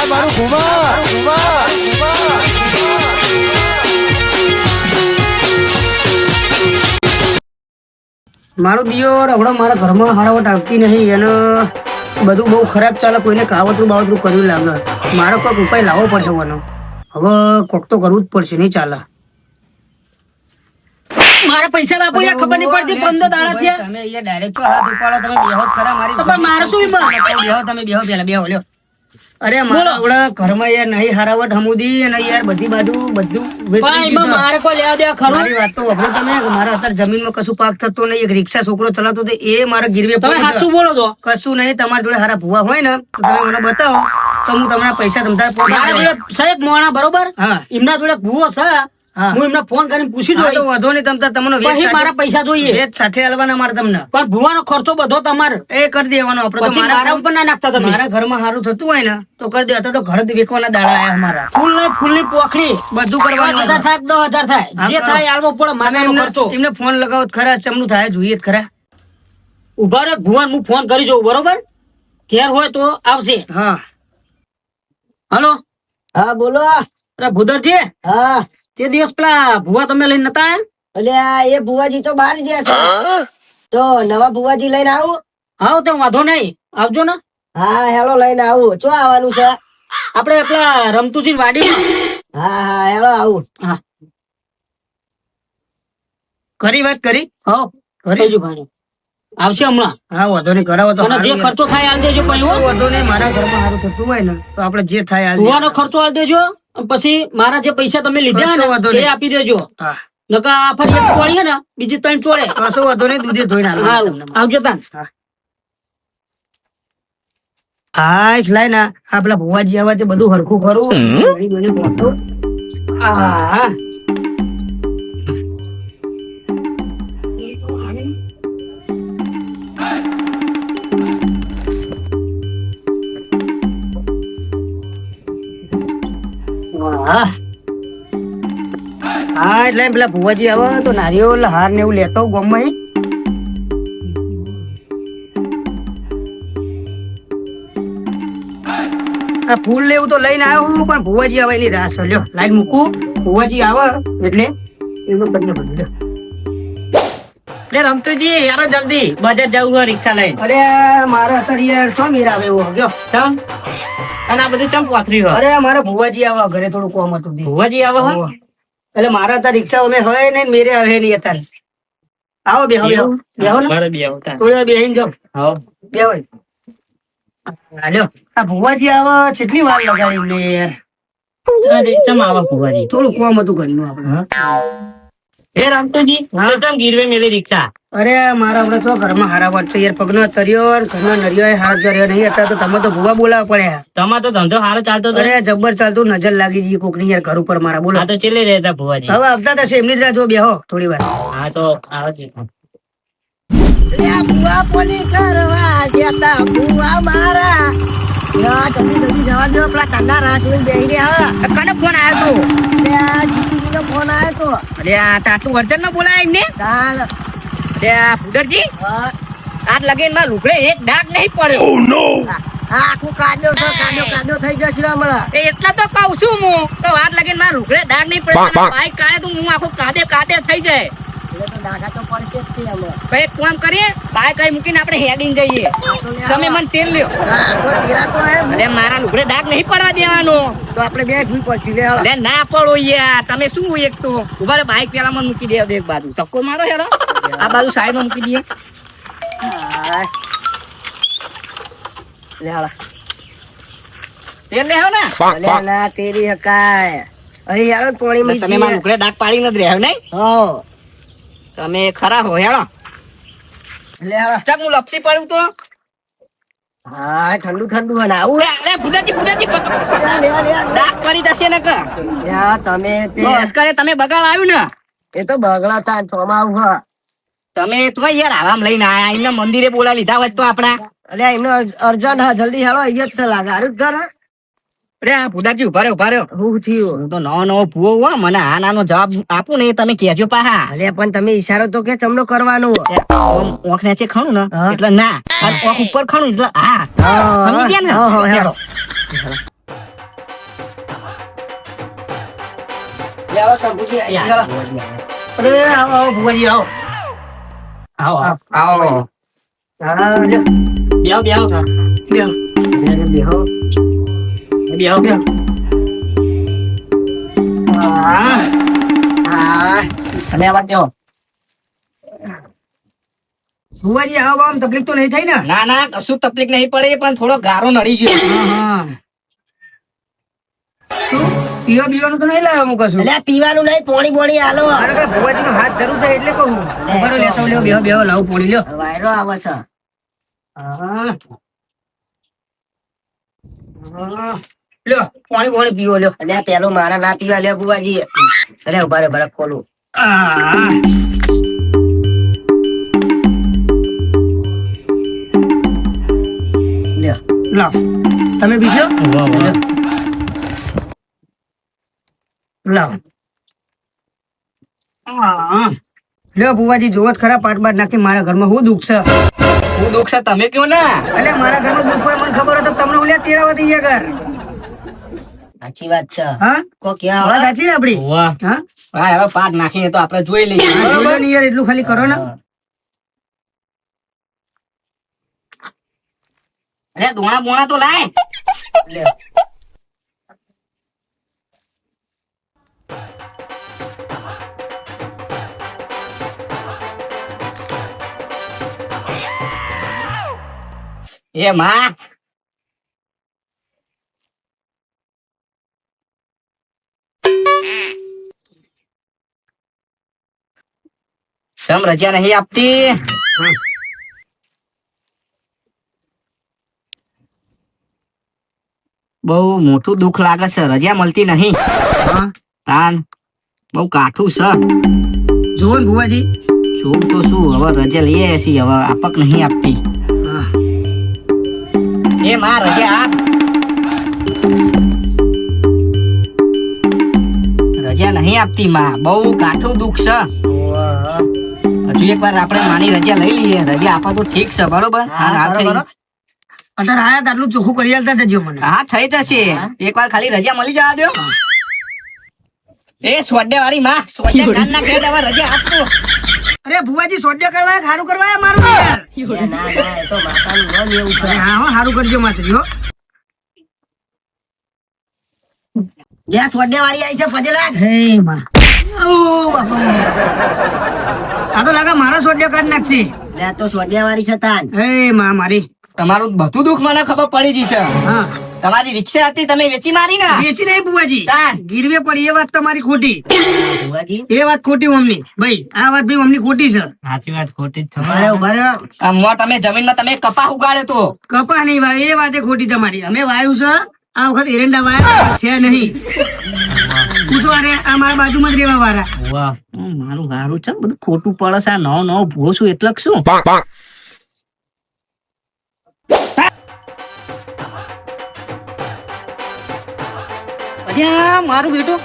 આ મારું ઘુમા ઘુમા મારો દિયો રગડો મારા ઘરમાં હળવટ આવતી નહીં અને બધું બહુ ખરાબ ચાલે કોઈને કાવતરું બાવતરું કર્યું લાગે. મારો કોઈક ઉપાય લાવવો પડશે મને. હવે કોક તો કરવું જ પડશે નહીં ચાલે. મારા પૈસા આપો યાર ખબર નહીં પડતી પંદર દાડા થયા. તમે અહીંયા ડાયરેક્ટ હાથ ઉપાડો તમે બેહો ખરા મારી તો પણ મારે શું બેહો તમે બેહો પેલા બેહો લ્યો. અરે મારા હમણાં ઘરમાં યાર નહીં હરાવટ હમુદી અને યાર બધી બાજુ બધું. મારે કોઈ લેવા દેવા ખરું? મારી વાત તો વપરો તમે. મારા અત્યારે જમીનમાં કશું પાક થતો નહીં. એક રિક્ષા છોકરો ચલાવતો હતો એ મારા ગીરવે તમે સાચું બોલો છો કશું નહીં. તમારા જોડે હારા ભૂવા હોય ને તો તમે મને બતાવો. તો હું તમને પૈસા. જોડે સાહેબ મોણા બરોબર? હા. એમના જોડે ભૂવો છે. હા. એમને ફોન કરીને પૂછી જોઈ તો વધો નહીં તમતાર તમને પછી મારા પૈસા જોઈએ. વેચ સાથે આલવાના મારે તમને. પણ ભૂવાનો ખર્ચો બધો તમારે. એ કરી દેવાનો આપણે તો પછી મારા ઉપર ના નાખતા તમે. મારા ઘરમાં સારું થતું હોય ને તો કરી દે. અત્યારે તો ઘર વેકવાના દાડા આયા અમારા. ફૂલ ને ફૂલની પોખડી બધું કરવાનું હજાર થાય દસ હજાર થાય. જે થાય આલવો પડે મારા ખર્ચો. એમને ફોન લગાવો ખરા ચમનું થાય જોઈએ ખરા. ઊભા રહે ભુવન હું ફોન કરી જોઉં બરોબર? ઘેર હોય તો આવશે. હા. હલો? હા બોલો. અરે ભુદરજી? હા. તે દિવસ પેલા ભુવા તમે લઈને નતા? એટલે એ ભુવાજી તો બહાર ગયા છે. તો નવા ભુવાજી લઈને આવું. હા તો વાંધો નહીં. આવજો ને. હા હેલો લઈને આવું. ચો આવવાનું છે? આપણે પેલા રમતુજી વાડી હા હા હેલો આવું. હા. કરી વાત કરી. હા કરી. કરી ભાઈ આવશે હમણાં? હા વાંધો નહીં કરાવો તો જે ખર્ચો થાય આલ દેજો પછી હો. વાંધો નહીં મારા ઘરમાં સારું થતું હોય ને તો આપણે જે થાય ભુવાનો ખર્ચો આલ દેજો પછી મારા જે પૈસા તમે લીધા ને એ આપી દેજો. નકા આ ફરી એક ચોળી હે ને બીજી ત્રણ ચોળે કશો વાંધો નહીં દૂધે ધોઈને આલવાનું આવજો તાન. હા. લાય ના આપડા ભુવાજી આવે તે બધું હરખું ખરું. ઘડી હા. એટલે પેલા ભુવાજી આવે. તો નારિયેળ હાર ને એવું લેતો આ ફૂલ લેવું તો લઈને આવ્યો હું પણ ભુવાજી આવે એની છે લ્યો લાઈન મૂકું. ભુવાજી આવે એટલે એનું બંને બધું લ્યો. લે રમતુજી યાર જલ્દી. બજાર જવું રિક્ષા લઈને. અરે મારા અત્યારે યાર શું મેર આવે એવો ગયો અને આ બધું ચમ પોથરી હોય? અરે મારા ભુવાજી આવે ઘરે થોડું કોમ હતું ભુવાજી આવા એટલે મારા અત્યારે રિક્ષા અમે હોય ને મેરે આવે નહીં અત્યારે. આવો બે હવે બેહો ને. બે આવતા થોડી વાર બેહીને જાઓ હા. બેહો હાલો. આ ભુવાજી આવે કેટલી વાર લગાડી એમને યાર ચમ આવા ભુવાજી? થોડું કોમ હતું ઘરનું આપણે. એ રમતુજી તો ગીરવે મેલી રિક્ષા અરે મારા આપણે તો ઘરમાં હારા છે. યાર પગનો તર્યો ઘરનો નરિયો હાર કર્યો નહીં. હતા તો તમે તો ભૂવા બોલાવા પડ્યા. તમારો તો ધંધો હારો ચાલતો અરે જબ્બર ચાલતું નજર લાગી જઈ કોકની યાર ઘર ઉપર મારા. બોલો. આ તો ચેલે રહેતા ભુવાજી? હવે આવતા થશે એમની જ રાહ જો બેહો થોડી વાર. હા તો આવે છે ત્યાં ભુવા પોલી કરવા જતા ભુવા મારા જવા દો પેલા કાંદા રાહ જોઈને બેહી રહ્યા કને ફોન આવ્યો ત્યાં ફોન આવ્યો તો. અરે આ તાતું વર્જન ના બોલાય એમને? તાલ અરે આ ભુડરજી? હા, લગીનમાં લુગડે એક ડાઘ નહીં પડ્યો આ આખું કાદો છે કાદો કાદો થઈ જશે હમણાં. એ એટલા તો કહું છું હું. તો વાત લગીનમાં રૂકડે ડાઘ નહીં પડે બાઈક કાઢે તો હું આખું કાદે કાદે થઈ જાય. એટલે તો ડાઘા તો પડશે જ તે હમણાં તો એક કામ કરીએ બાય કઈ મૂકીને આપણે હેડીને જઈએ. તમે મને તેલ લ્યો. અરે મારા લુગડે ડાક નહીં પડવા દેવાનો. તો આપણે બે ભૂઈ પડશે લે અરે ના પડો યાર તમે શું એક તો? ઊભા રે બાઈક પેલા મને મૂકી દે એક બાજુ. ધક્કો મારો હેડો. આ બાજુ સાઈડમાં મૂકી દઈએ. લે હાલા. તેલ લે ને. લે ના તેરી હકાય. અહીં આવે પોણી તમે મારા લુગડે ડાક પાડી નથી રહ્યો નહીં? હો. તમે ખરા હો હેડો. ચાક હું લપસી પડું તો? હા ઠંડુ ઠંડુ હોય ને. આવું અરે ભૂદાજી ભૂદાજી લે. ડાઘ પડી ને કે? તમે તે બસ કરે તમે બગાડ આવ્યું ને? એ તો બગડા તા ચોમા આવું હા. તમે તો યાર આરામ લઈને આયા એમને મંદિરે બોલા લીધા હોય તો આપણા. અલ્યા એમને અર્જન્ટ હા જલ્દી હાલો અહીંયા જ છે લાગે. હારું જ ઘર? અરે આ પુદાજી ઊભા હું થયું હું તો નવો નવો મને આ નાનો જવાબ આપું ને તમે કહેજો પાહા. પણ તમે ઈશારો તો કે ચમડો કરવાનો. ના અને ઉપર ખણું એટલે હા. બેહો. બેહો. બેહો બેહો. હા હા અને આવા બેહો ભુવાજી આવો આમ તકલીફ તો નહીં થઈ ને ના ના કશું તકલીફ નહીં પડે પણ થોડો ગારો નડી ગયો હા, હા. શું પીવા પીવાનું તો નહીં લાવ્યો હું કશું એટલે પીવાનું નહીં પોણી બોણી હાલો મારે કાંઈ ભુવાજીનો હાથ ધરું છે એટલે કહું અરે, લેતો લ્યો બેહો બેહો લાવું પોણી લ્યો વાયરો આવે છે હા. હા. લ્યો પાણી પાણી પીવો લ્યો અને પેલો મારા ના પીવા લે બુવાજી અરે ઊભા રે ભરત ખોલું. લાવ તમે પીશો લાવ લ્યો બુવાજી જોવો ખરા પાટ બાટ નાખી મારા ઘરમાં હું દુઃખ છે? હું દુઃખ છે તમે કયો ના? અલ્યા મારા ઘરમાં દુઃખ હોય પણ ખબર હોય તો તમને ઓલ્યા તેરાવા દઈએ ઘર. સાચી વાત છે. હા? કો ક્યાં વાત સાચી ને આપડી? હા? હા હવે પાટ નાખીએ તો આપણે જોઈ લઈએ. બરોબર? બરોબર ને યાર એટલું ખાલી કરો ને. અરે દોણા બોણા તો લાય. લ્યો. એ માં સમ રજા નહીં આપતી. બહુ મોટું દુઃખ લાગે છે. રજા મળતી નહીં. તાન બહુ કાઠું છે. જોવો ને ભુવાજી. જોઉં તો શું હવે રજા લઈએ છીએ હવે આપક નહીં આપતી. એ માં રજા આપ. રજા નહીં આપતી માં. બહુ કાઠું દુઃખ છે. એક વાર આપણે માની રજા લઈ લઈએ. રજા આપા તો ઠીક છે બરોબર. અત્યારે આયા આટલું ચોખ્ખું કરી આલતા જજો મને. હા થઈ જશે. હા? એક વાર ખાલી રજા મળી જવા દો એ સોડે વાળી માં સોડે કાન ના કહે દેવા રજા આપતો અરે ભુવાજી સોડ્યો કરવા સારું કરવા મારું યાર ના ના એ તો માતાનું નામ એવું છે. હા હો સારું કરજો માતાજી હો. ગયા છોડને વાળી આવી છે ફજેલા હે માં. ઓ બાપા. આ તો લાગે મારો સોડ્યો કાઢ નાખશે. લે તો છોડને વાળી છે તાન. હે માં મારી. તમારું બધું દુઃખ મને ખબર પડી જશે હા. તમારી રિક્ષા હતી તમે વેચી મારી ને? વેચી નહીં બુવાજી. ગીરવે પડી એ વાત તમારી ખોટી. એ વાત ખોટી અમની ભાઈ આ વાત ભાઈ અમની ખોટી છે. સાચી વાત ખોટી ઊભા રે ઊભા રે મો તમે જમીનમાં તમે કપા ઉગાડ્યો તો? કપા નહીં ભાઈ એ વાતે ખોટી તમારી. અમે વાયુ છે આ વખત એરંડા વાયા છે નહીં. પૂછો અરે આ મારા બાજુમાં જ રહેવા વાળા. વાહ મારું સારું છે બધું ખોટું પડે છે આ નવો નવો ભૂવો છું એટલે શું? અરે મારું બેટું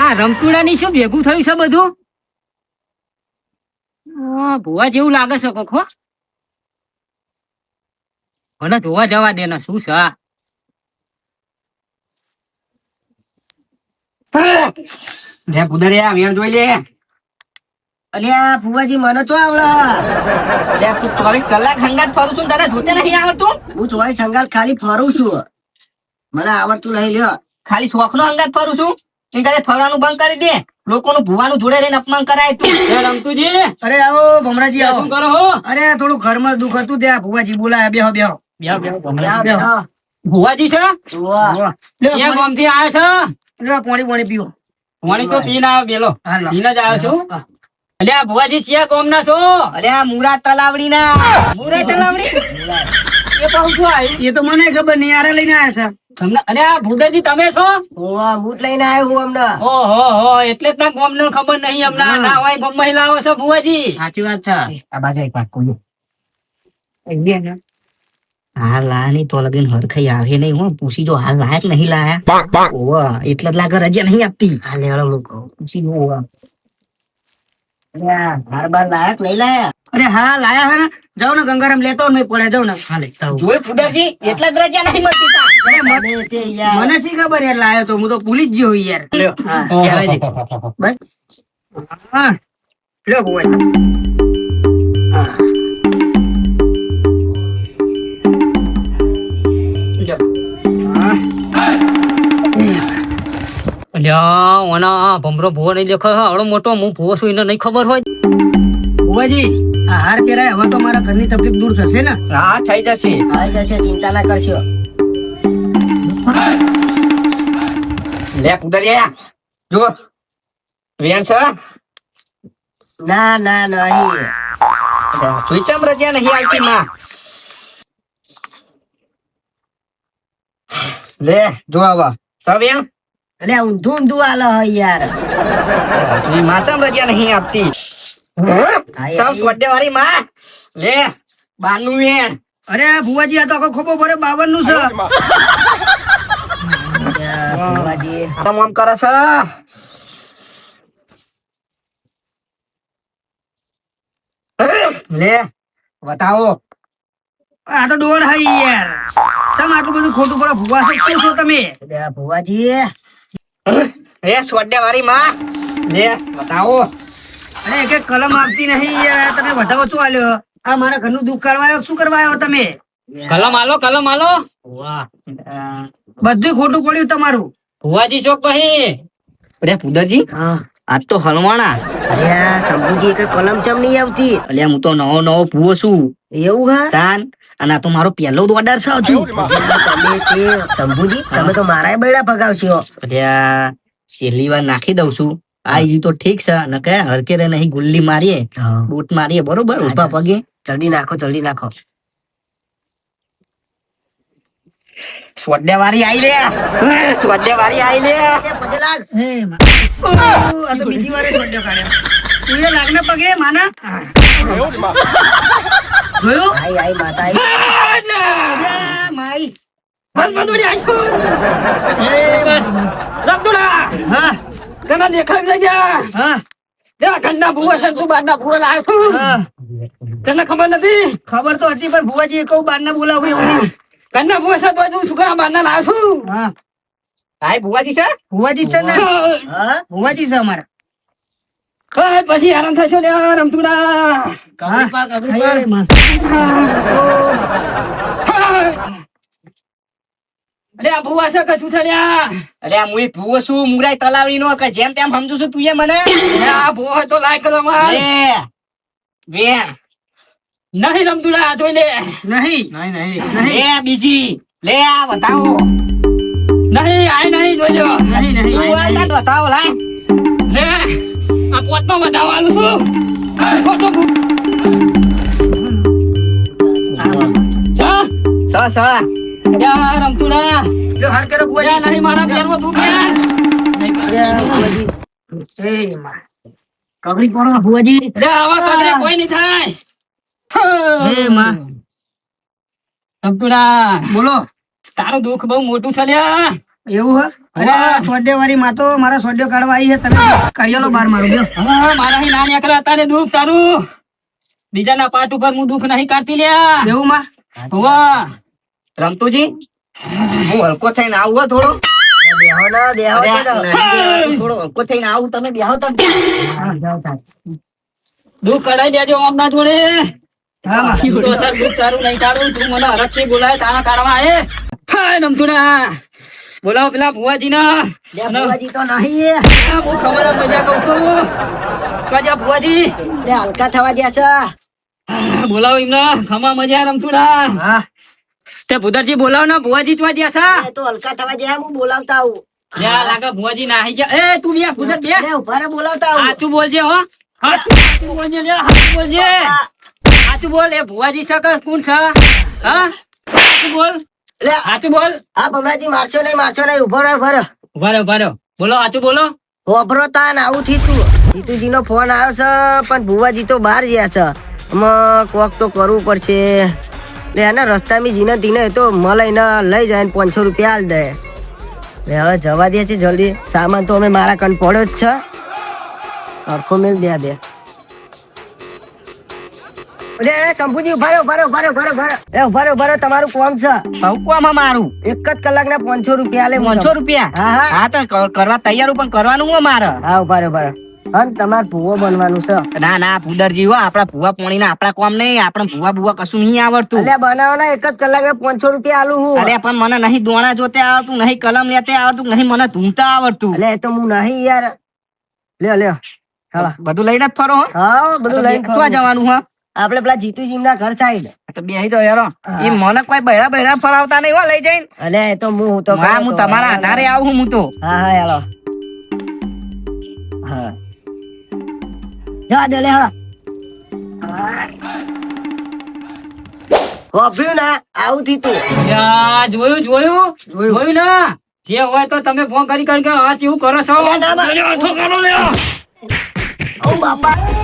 આ રમતુડાની શું ભેગું થયું છે બધું? ભુવા જેવું લાગે છે કોખો હો. મને જોવા જવા દેના શું છે આ? લે કુદરે આ વેણ જોઈ લે. અરે આ ભુવાજી મને ચો આવડે? લે તું ચોવીસ કલાક હંગાત ફરું છું તને જોતે નહીં આવડતું? હું ચોવીસ સંગાલ ખાલી ફરું છું. મને આવડતું નહીં લ્યો. ખાલી શોખ નો હંગાત ફરું છું. એ કદાચ ફરવાનું બંધ કરી દે. લોકોનું ભુવાનું જોડે રહીને અપમાન કરાય તું. એ રમતુજી. અરે આવો ભમરાજી આવો. શું કરો હો? અરે થોડું ઘરમાં દુઃખ હતું ત્યાં. ભુવાજી બોલાયા બેહો બેહો. બેહો, બેહો, બેહો, ભુવાજી છે? ભુવા લ્યો, ક્યાં આયા ગામથી પાણી પાણી પીવો છે પાણી તો પીને આવ્યો બેલો. પીને જ આવ્યો છું. અલ્યા ભુવાજી ચિયા ગામના છો? અરે આ મુરા તલાવડી ના. મુરા તલાવડી? એ શું એ તો મને ખબર નહીં આરે લઈને આવ્યા છે. તમને અરે ભૂદરજી તમે છો? હું આ બૂટ લઈને આવ્યો હું હમણાં. હો હો હો એટલે જ ના ગામને ખબર નહીં હમણાં. ના હોય ગોમ મહિલાઓ છે ભુવાજી. સાચી વાત છે. આ બાજુ એક વાત કહું હાલ લાયા નહીં તો લગીન હડખાઈ આવે નહીં હું પૂછી જો હાલ લાયક નહીં લાયા? ઓવા એટલે જ લાગે રજા નહીં આપતી. હાલ લેવડો લોકો પૂછી જો ઓવા. બાર બાર લાયક નહીં લાયા? અરે હા લાયા હા ને. જાઓ ને ગંગારામ લેતો ને પડે જાઓ ને. હા લેતા આવું. જોઈ પુદરજી એટલા જ રજા નથી મળતી મને શી ખબર યાર લાયો તો હું તો ભૂલી જ ગયો યાર. લ્યો હા લ્યો ભુવાજી અલ્યા ઓના ભમરો ભૂવો નહીં દેખાય. આવડો મોટો હું ભૂવો છું એને નહીં ખબર હોય. ભુવાજી આ હાર પહેરાય હવે તો મારા ઘરની તકલીફ દૂર થશે ને. હા થઈ જશે. આવી જશે ચિંતા ના કરશો. લે કુદરિયા જો છે? ના ના નહીં. જોઈ ચમ રજા નહીં આવતી માં. લે જો આવા. સવ્યા એટલે ઊંધું ઊંધું આલ યાર. તું માચમ રજા નહીં આપતી. સ્વડે વાળી માં. લે બાનું એ. અરે ભુવાજી આ તો આખો ખોબો ભરે બાવનનું છે ભુવાજી. આમ આમ કરે છે. લે બતાવો. આ તો દોડ હાઈ યાર. ચમ આટલું બધું ખોટું પડે? ભુવા છો શું છો તમે? ભુવાજી લે સ્વડે વાળી માં લે બતાવો. અરે એક એક કલમ આપતી નહીં યાર તમે વધાવો શું આલ્યો? આ મારા ઘરનું દુઃખ કરવા શું કરવા આવ્યો તમે? કલમ આલો કલમ આલો. વાહ. બધું ખોટું પડ્યું તમારું. ભુવાજી ચોક પછી અરે પુદરજી હા. આજ તો હલવાણા. અરે શંભુજી એક કલમ ચમ નહીં આવતી? અલ્યા હું તો નવો નવો ભૂવો છું. એવું હા? તાન અને આ તો મારો પહેલો જ ઓર્ડર છે હજુ. તમે શંભુજી તમે તો મારા બૈડા ભગાવશો અલ્યા છેલ્લી વાર નાખી દઉં છું. આ ઈ તો ઠીક છે અને કે હરકે રે નહીં ગુલ્લી મારીએ બૂટ મારીએ બરોબર? ઊભા પગે. જલ્દી નાખો જલ્દી નાખો. સ્વડે વારી આઈ લે. સ્વડે વારી આઈ લે. પજલાલ હે માં. ઓહ, આ તો બીજી વારે સોડ્યો કાઢ્યો એ લાગને પગે માના. જોયું આઈ આઈ માતા આઈ માઈ. બસ બધું આવ્યું હે, મારી. રમતુડા હા. તને દેખાય લઈ જા હા. લે ઘરના ભૂવા છે તું બારના ભૂવા લાવ્યો છું. હા. તને ખબર નથી? ખબર તો હતી પણ ભુવાજી કહું બારના બોલાવું એવું નહીં. ઘરના ભૂવા છે તો તું છોકરા બારના લાવ્યો છું. હા. હાય ભુવાજી છે? ભુવાજી છે ને? હા ભુવાજી છે અમારા. હા, પછી આરામ થશો લે રમતુડા. હા. અરે, આ ભૂવા છે કશું છે અરે આ મુઈ ભૂવો છું મુરાઈ તલાવડી નો કે જેમ તેમ સમજુ છું તું મને. આ ભૂવો તો લાયક. લે વેણ. નહીં રમતુડા જોઈ લે. નહીં. એ બીજી. લે આ બતાવો નહીં આય નહીં જોઈ લો નહીં નહીં આ બતાવો લાય. લે. પોતમાં બતાવવાનું છું ખોટો ભૂ- જા. સ સ રમતુડા જો હાર કરો યા નહીં મારા ઘેરમાં તું ક્યાં? એ પડો ભુવાજી લે આવા કગરે કોઈ નહીં થાય હે માં રમતુડા બોલો તારું દુઃખ બહુ મોટું છે લ્યા એવું હે અરે સોડે વાળી માં તો મારા સોડ્યો કાઢવા આવી છે. તમે કાઢિયાલો બાર મારો ગયો મારા અહીં નાની અકરા તારે દુઃખ તારું. બીજાના પાટ ઉપર હું દુઃખ નહીં કાઢતી લ્યા. એવું માં? હોવા. રમતુજી? હું હલકો થઈને આવું થોડો. બેહો ના બેહો અરે, છે તો. નહીં, થોડો હલકો થઈને આવું તમે બેહો તમે. દુઃખ કઢાઈ દેજો આમના જોડે. હા તો સર દુઃખ સારું નહીં કાઢું તું મને હરખથી બોલાય તાણા કાઢવા એ હા નમતુડા બોલાવો પેલા ભુવાજી ના ભુવાજી તો નહીં હું ખબર મજા કઉ છું. કજા ભુવાજી. લે હલકા થવા દે છે. બોલાવો એમને. ખમા મજા રમતુડા. હા. તે ભુદરજી બોલાવો ને ભુવાજી તો ગયા છે. એ તો હલકા થવા ગયા હું બોલાવતા આવું. લાગે ભુવાજી ના આવી ગયા. એ તું બે ભુદર બે. ઊભા રે બોલાવતા આવું. સાચું બોલજે હો. સાચું સાચું બોલજે લે સાચું બોલજે. સાચું બોલ એ ભુવાજી છે કે કોણ છે? હા સાચું બોલ. સાચું બોલ. આ ભમરાજી મારશો નહીં મારશો નહીં ઊભો રહો ઊભો રહ્યો ઊભા રહ્યો બોલો સાચું બોલો. તાન આવું થયું જીતુજી નો ફોન આવ્યો છે પણ ભુવાજી તો બહાર ગયા છે. આમાં કોક તો કરવું પડશે. લે એના રસ્તામાં જીને ધીને તો મલાઈને લઈ જાય ને પાંચસો રૂપિયા હાલ દે. લે હવે જવા દે છે જલ્દી. સામાન તો અમે મારા કન પડ્યો જ છે. અરખો મેલ દે દે અરે શંભુજી ઊભા રહ્યો ઊભા રહ્યો ઊભા રહ્યો ઊભા રહ્યો, ઊભા રહ્યો. એ ઊભા રહ્યો તમારું કોમ છે. ભૌકવામાં મારું? એક જ કલાકના પાંચસો રૂપિયા લે હું પાંચસો રૂપિયા? હા હા. હા તો કરવા તૈયાર પણ કરવાનું હું મારે હા ઊભા રહ્યો ઊભા રહ્યો હા ભૂવો બનવાનું છે. ના ના પુદરજી હો આપડા ભૂવા પોણી ના આપડા કોમ નહીં આપણે ભૂવા ભૂવા કશું નહીં આવડતું. અલ્યા બનાવવાના એક જ કલાકના પાંચસો રૂપિયા આલું હું. અરે પણ મને નહીં દોણા જોતે આવડતું નહીં કલમ લેતે આવડતું નહીં મને ધૂમતા આવડતું. અલ્યા તો હું નહીં યાર. લ્યો લ્યો. હાલો બધું લઈને જ ફરો હો. હા બધું લઈને ક્યાં જવાનું હો. આપણે પેલા જીતુજી ના ઘર સાઈડ. તો બેહી જાઓ યારો. એ મને કોઈ બહેરા બહેરા ફરાવતા નહીં હો લઈ જઈને. અલે એ તો હું તો હા હું તમારા આધારે આવું હું તો. હા હા હાલો. હા. જવા દે લે હાલો. વાપર્યું ના આવું થી તું. જોયું જોયું? જોયું. ના? જે હોય તો તમે ફોન કરી કરી કે આ ચેવું કરો છો. બાપા.